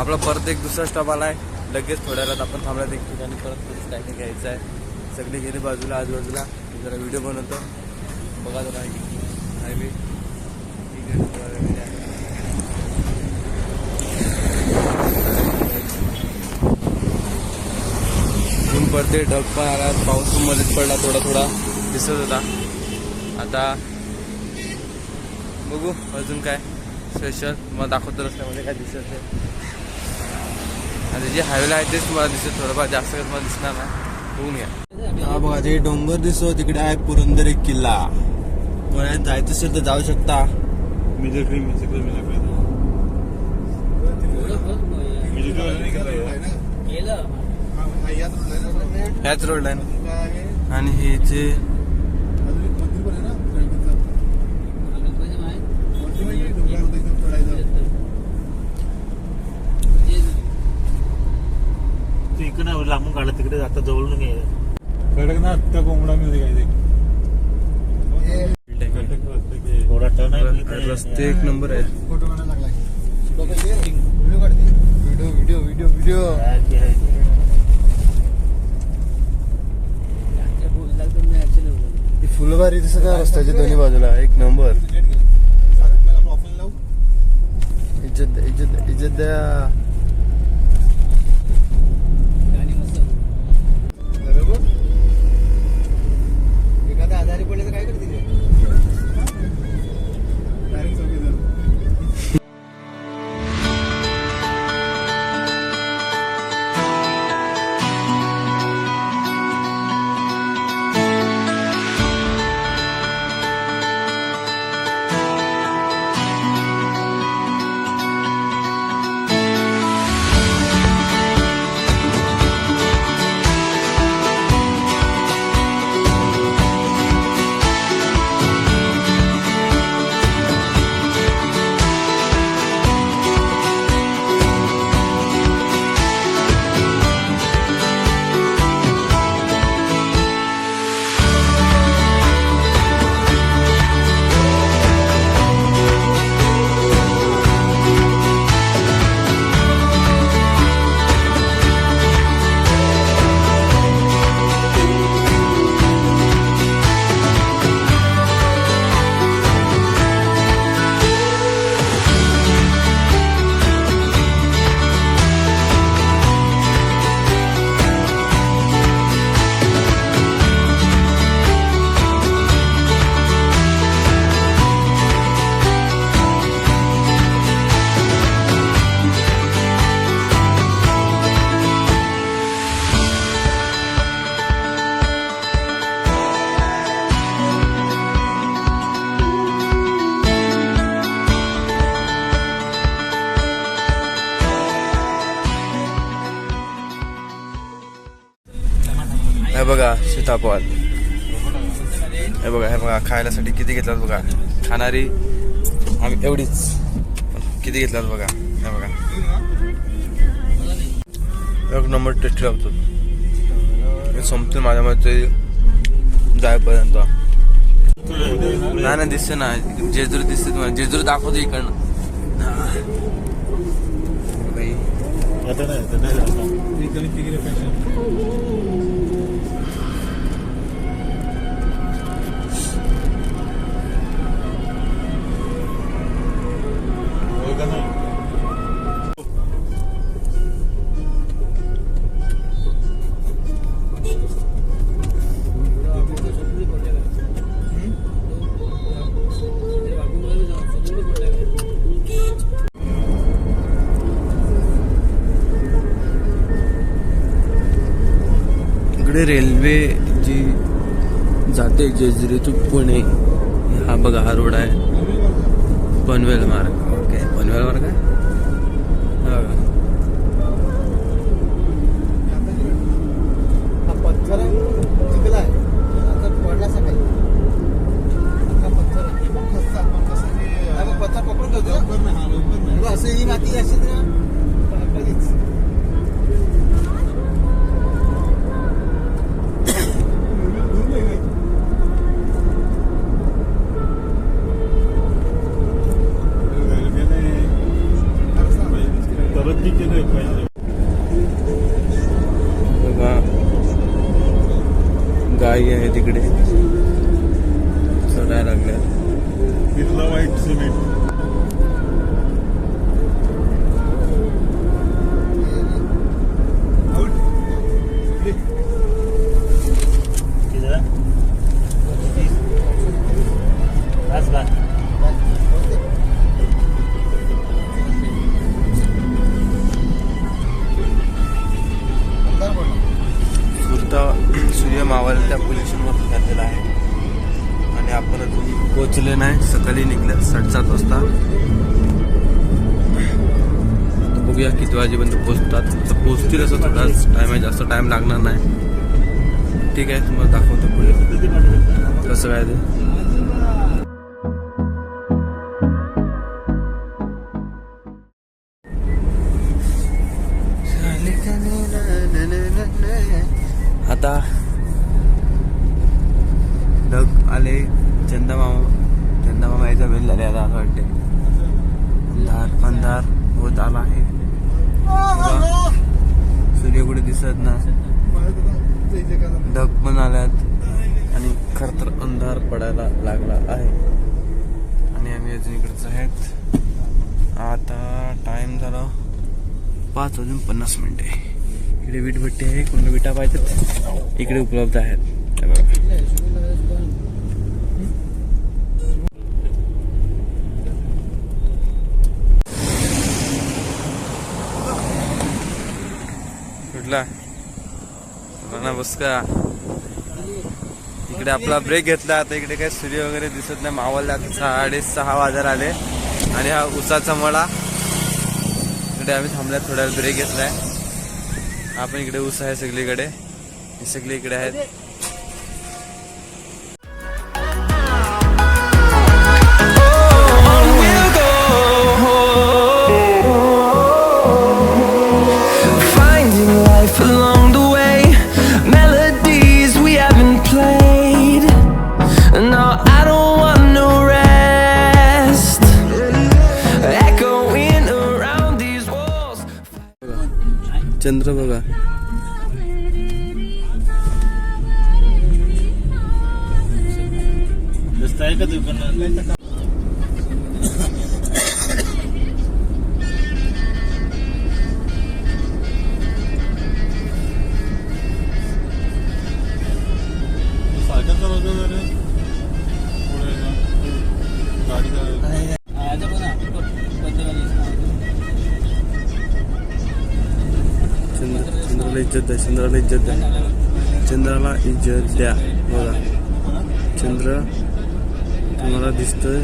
आपला परत एक दुसरा स्टॉप आला आहे लगेच थोड्या वेळात आपण थांबल्यात एक ठिकाणी परत परत काय घ्यायचं आहे. सगळे गेले बाजूला आजूबाजूला. जरा व्हिडिओ बनवतो. बघा जरा हायवे ऊन पडते ढग पण आला. पाऊस पण मध्येच पडला थोडा थोडा. दिसत होता. आता बघू अजून काय. स्पेशल मग दाखवतो रस्त्यामध्ये काय दिसत नाही आता जे हायवेला आहे तेच तुम्हाला दिसत थोडंफार जास्त काही तुम्हाला दिसणार नाही. बघून घ्या. हा बघा ते डोंगर दिसतो तिकडे आहे पुरंदर एक किल्ला. पुण्यात जायचं असेल तर जाऊ शकता. ह्याच रोडला आहे ना? आणि हे जे तू इकडं लांबून काढला तिकडे आता जवळून घे कडकनाथ त्या कोंबडा थोडा टर्न आहे रस्ते एक नंबर आहे फोटो काढायला व्हिडिओ काढते व्हिडिओ व्हिडिओ व्हिडिओ व्हिडिओ फुलबारी दिसत आहे रस्त्याच्या दोन्ही बाजूला एक नंबर इज्जत द्या, इज्जत इज्जत द्या बघा सीताफळ हे बघा हे बघा खायलासाठी किती घेतलात बघा. खाणारी आम्ही एवढीच किती घेतलात बघा. हे बघा. एक नंबर टेस्टी लागतो हे संपते माझ्या मते जायपर्यंत. नाही ना दिसते ना. जेजूर दिसते तुम्हाला. जेजूर दाखवतो इकडनं. इकडे रेल्वे जी जाते जेजुरी टू पुणे हा बघा हा रोड आहे. पनवेल मार्ग. ओके पनवेल मार्ग आहे? गायी आहे तिकडे. चढायला लागल्या. तिथला वाईट सिमेंट मावळ त्या पोल्युशनवर आहे. आणि आपण अजून पोचले नाही. सकाळी निघलं साडेसात वाजता. बघूया किती वाजेपर्यंत पोचतात तर पोचतील असं थोडाच टाइम आहे. जास्त टाइम लागणार नाही. ठीक आहे तुम्हाला दाखवतो पुढे. कसं काय ते? आले चंदामामा चंदामामा यायचा वेळ झाले आता असं वाटते अंधार अंधार होत आला आहे. सूर्य कुठे दिसत ना. ढग पण आल्यात आणि खर तर अंधार पडायला लागला आहे. आणि आम्ही अजून इकडचं आहेत. आता टाइम झाला पाच वाजून पन्नास मिनिटे. इकडे वीट भट्टी आहे कोणाला विटा पाहिजेत इकडे उपलब्ध आहेत हे बघा कुठला बसका इकडे आपला ब्रेक घेतला आता इकडे काय सूर्य वगैरे दिसत नाही मावळला साडेसहा वाजार आले. आणि हा उसाचा मळा. इकडे आम्ही थांबल्यात थोड्या ब्रेक घेतलाय. आपण इकडे ऊस आहे सगळीकडे. हे सगळे इकडे आहेत. रस्ता आहे का दुकान सायकल चालवतो जरा पुढे जा. गाडी चालवतो चंद्र चंद्राला इज्जत द्या चंद्राला इज्जत द्या चंद्राला इज्जत द्या बघा चंद्र मला दिसतोय.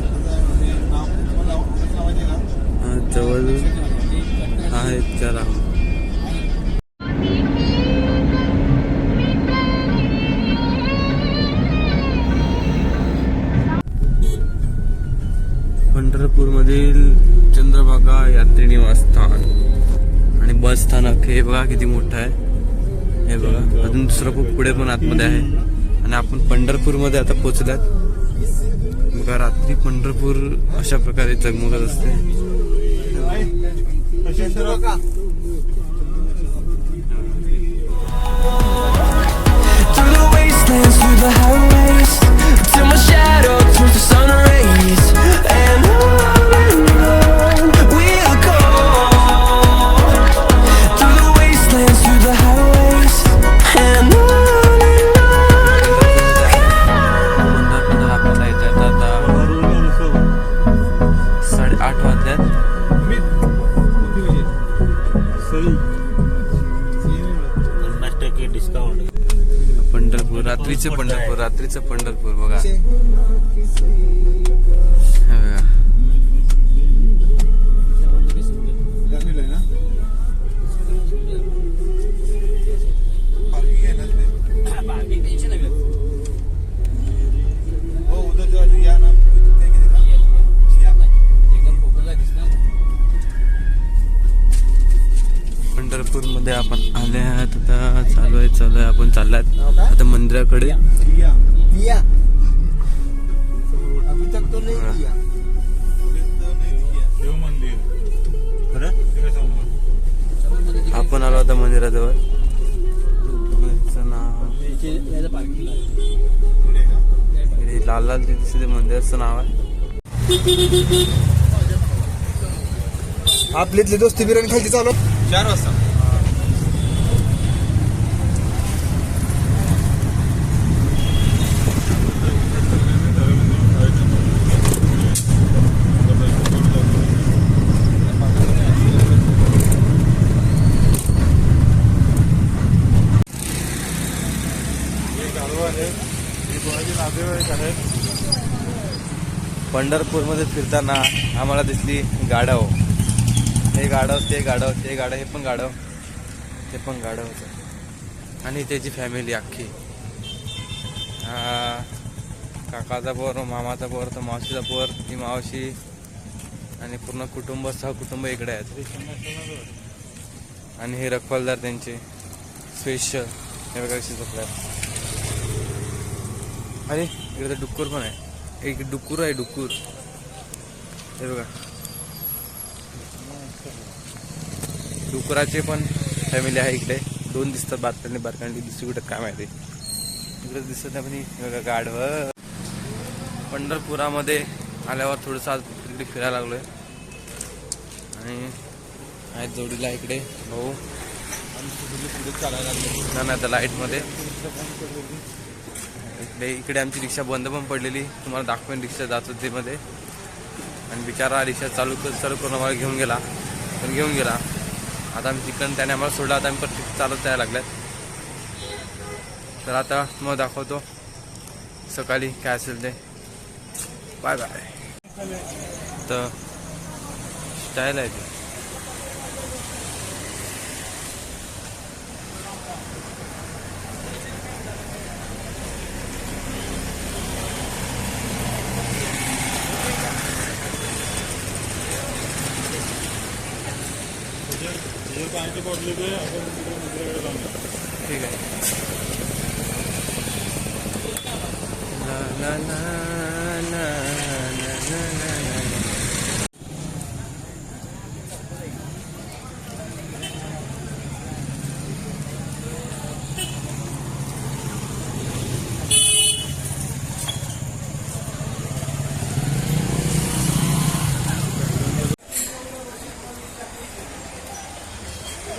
जवळ आहे त्याला पंढरपूरमधील चंद्रभागा यात्री निवासस्थान आणि बस स्थानक हे बघा किती मोठं आहे. हे बघा. अजून दुसरं खूप पुढे पण आतमध्ये आहे. आणि आपण पंढरपूरमध्ये आता पोचल्यात बघा रात्री पंढरपूर अशा प्रकारे जगमगत असते Through the highways, till my shadow turns to sun rays. And I... रात्रीचे पंढरपूर रात्रीचं पंढरपूर बघा. मध्ये आपण आले आहात. आता चालू आहे चालू आहे. आपण चाललात. आता मंदिराकडे. आपण आलो आता मंदिराजवळ. नाव. लाल लाल तिथे मंदिराचं नाव आहे. आपली इथली दोस्ती बिर्याणी खालची चालू. चार वाजता. पंढरपूरमध्ये फिरताना आम्हाला दिसली गाढव. हे गाढव ते गाढव ते गाढव हे पण गाढव. ते पण गाढव होतं. आणि त्याची फॅमिली अख्खी. काकाचा पोर मामाचा पोर तर मावशीचा पोर ती मावशी आणि पूर्ण कुटुंब सह कुटुंब इकडे आहेत. आणि हे रखवालदार त्यांचे. स्पेशल. हे वगैरे कशी अरे इकडे तर डुक्कर पण आहे. एक डुक्कर आहे डुक्कर हे बघा. डुकराचे पण फॅमिली आहे इकडे. दोन दिसतात बारकांनी बारकांनी दुसरी कुठे काय माहिती? इकडे दिसत नाही पण बघा गाढव. पंढरपुरामध्ये आल्यावर थोडंसं आज इकडे फिरायला लागलोय. आणि आहेत जोडीला इकडे भाऊ. ना नाही आता लाईटमध्ये इकडे इकडे आमची रिक्षा बंद पण पडलेली. तुम्हाला दाखवेन रिक्षा जात होती मध्ये आणि बिचारा रिक्षा चालू चालू करून आम्हाला घेऊन गेला. पण घेऊन गेला. आता आम्ही तिकडून त्याने आम्हाला सोडला. आता आम्ही परत चालत जायला लागल्यात. तर आता मग दाखवतो. सकाळी काय असेल ते. Bye bye. तर स्टाईल आहे ते. पाण्याची बॉटली बी आपण दुसऱ्याकडे जाऊन ठीक आहे. ना ना ना ना ना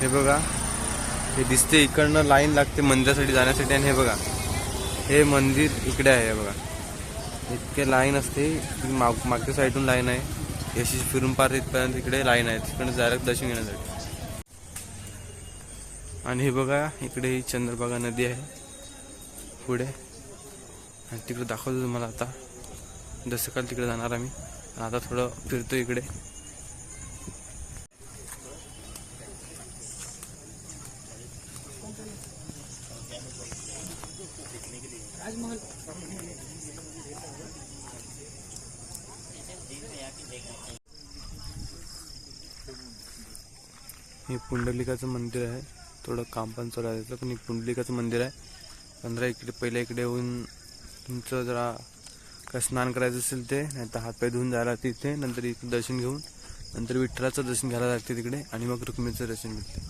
हे बघा. हे दिसते इकडनं लाईन लागते मंदिरासाठी जाण्यासाठी आणि हे बघा. हे मंदिर इकडे आहे हे बघा. इतके लाईन असते. माग मागच्या साईडून लाईन आहे. यशी फिरून पार इथपर्यंत इकडे लाईन आहे. तिकडे डायरेक्ट दर्शन घेण्यासाठी. आणि हे बघा इकडे ही चंद्रभागा नदी आहे. पुढे. आणि तिकडे दाखवतो तुम्हाला आता. जसं काल तिकडे जाणार आम्ही. आता थोडं फिरतो इकडे. पुंडलिकाचं मंदिर आहे. थोडं काम पण चालू आहे पण एक पुंडलिकाचं मंदिर आहे. पंधरा इकडे पहिल्या इकडे येऊन तुमचं जरा काय स्नान करायचं असेल ते नाही तर हातपाय धुवून जायला लागते इथे. नंतर इथे दर्शन घेऊन नंतर विठ्ठलाचं दर्शन घ्यायला लागते तिकडे आणि मग रुक्मिणीचं दर्शन मिळते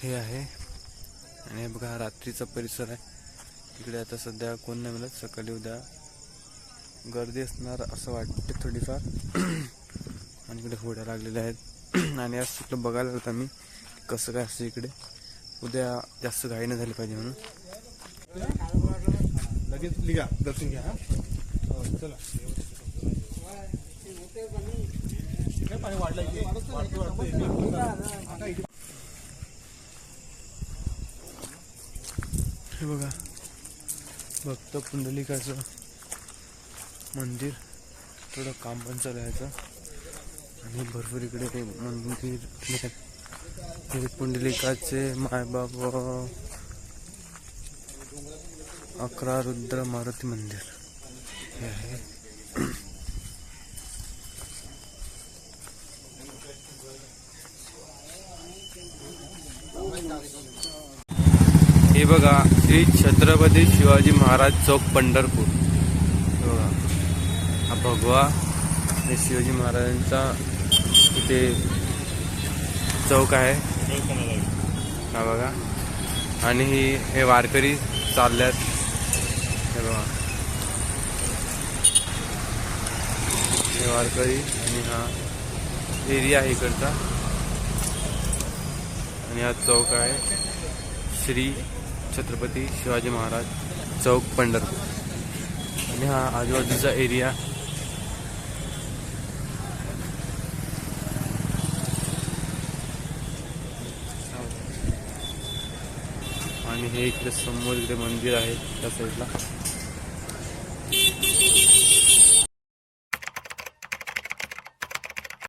हे आहे. आणि हे बघा हा रात्रीचा परिसर आहे. तिकडे आता सध्या कोण नाही मिळत सकाळी उद्या गर्दी असणार असं वाटते थोडीफार. आणि इकडे होड्या लागलेल्या आहेत. आणि आज तिकडं बघायला होता मी कसं काय असतं इकडे? उद्या जास्त घाई नाही झाली पाहिजे म्हणून. लगेच लिहा दर्शन घ्या हा. चला. पाणी वाढलं. हे बघा. भक्त पुंडलिकाचं मंदिर. थोडं काम पण चालू आहे. आणि भरपूर इकडे ते मंदिर हे पुंडलिकाचे मायबाब अकरा रुद्र मारुती मंदिर. हे आहे. हे बघा श्री छत्रपती शिवाजी महाराज चौक पंढरपूर. हे बघा. हा भगवा हे शिवाजी महाराजांचा इथे चौक आहे. हा बघा. आणि ही हे वारकरी चालल्यात. हे बघा. हे वारकरी आणि हा एरिया आहे इकडचा. आणि हा चौक आहे. श्री छत्रपती शिवाजी महाराज चौक पंढरपूर. आणि हा आजूबाजूचा एरिया हे इकडे समोर इकडे मंदिर आहे त्या साईडला